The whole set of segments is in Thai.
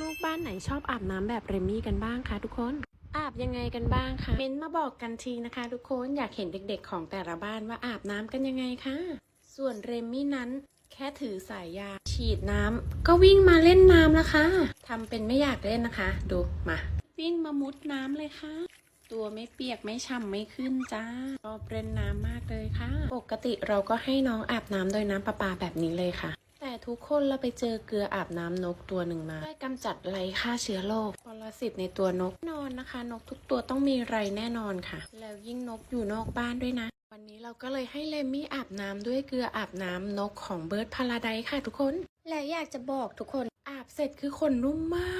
ลูกๆ บ้านไหนชอบอาบน้ำแบบเรมมี่กันบ้างคะทุกคน อาบยังไงกันบ้างคะเม้นต์มาบอกกันทีนะคะ ทุกคนอยากเห็นเด็กๆ ของแต่ละบ้านว่าอาบน้ำกันยังไงคะส่วนเรมมี่นั้นแค่ถือสายยางฉีดน้ำก็วิ่งมาเล่นน้ำแล้วค่ะทำเป็นไม่อยากเล่นนะคะ ดูมา วิ่งมามุดน้ำเลยค่ะ ตัวไม่เปียกไม่ฉ่ำไม่ขึ้นจ้าชอบเล่นน้ำมากเลยค่ะ ปกติเราก็ให้น้องอาบน้ำโดยน้ำประปาแบบนี้เลยค่ะแต่ ทุกคนเราไปเจอเกลืออาบน้ำนกตัวหนึ่งมาได้กำจัดไรฆ่าเชื้อโรคปรสิตในตัวนกแน่นอนนะคะ นกทุกตัวต้องมีไรแน่นอนค่ะ แล้วยิ่งนกอยู่นอกบ้านด้วยนะ วันนี้เราก็เลยให้เลมี่อาบน้ำด้วยเกลืออาบน้ำนกของเบิร์ดพาราไดค่ะทุกคน และอยากจะบอกทุกคนอาบเสร็จคือขนนุ่มมา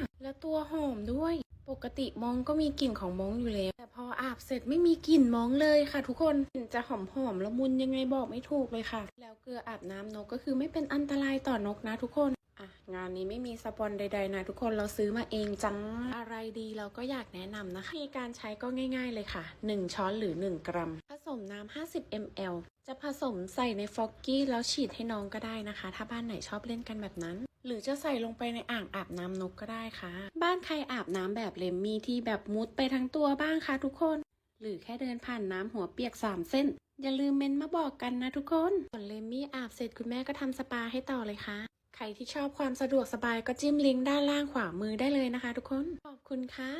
ก แล้วตัวหอมด้วย ปกติมองก็มีกลิ่นของมองอยู่แล้วแออาบเสร็จไม่มีกลิ่นมองเลยค่ะ ทุกคนกลิ่นจะหอมหอมๆละมุนยังไงบอกไม่ถูกเลยค่ะ แล้วเกลืออาบน้ำนกก็คือไม่เป็นอันตรายต่อนกนะทุกคนอะงานนี้ไม่มีสปอนใดๆนะทุกคนเราซื้อมาเองจังอะไรดีเราก็อยากแนะนำนะคะมีการใช้ก็ง่าย ๆเลยค่ะ 1 ช้อนหรือ 1 กรัม มน้ำ50 ml จะผสมใส่ในฟอกกี้แล้วฉีดให้น้องก็ได้นะคะ ถ้าบ้านไหนชอบเล่นกันแบบนั้น หรือจะใส่ลงไปในอ่างอาบน้ำนกก็ได้ค่ะ บ้านใครอาบน้ำแบบเลมมี่ที่แบบมุดไปทั้งตัวบ้างคะทุกคน หรือแค่เดินผ่านน้ำหัวเปียก 3 เส้น อย่าลืมเมนมาบอกกันนะทุกคนส่วนเลมมี่อาบเสร็จคุณแม่ก็ทำสปาให้ต่อเลยค่ะใครที่ชอบความสะดวกสบายก็จิ้มลิงก์ด้านล่างขวามือได้เลยนะคะทุกคน ขอบคุณค่ะ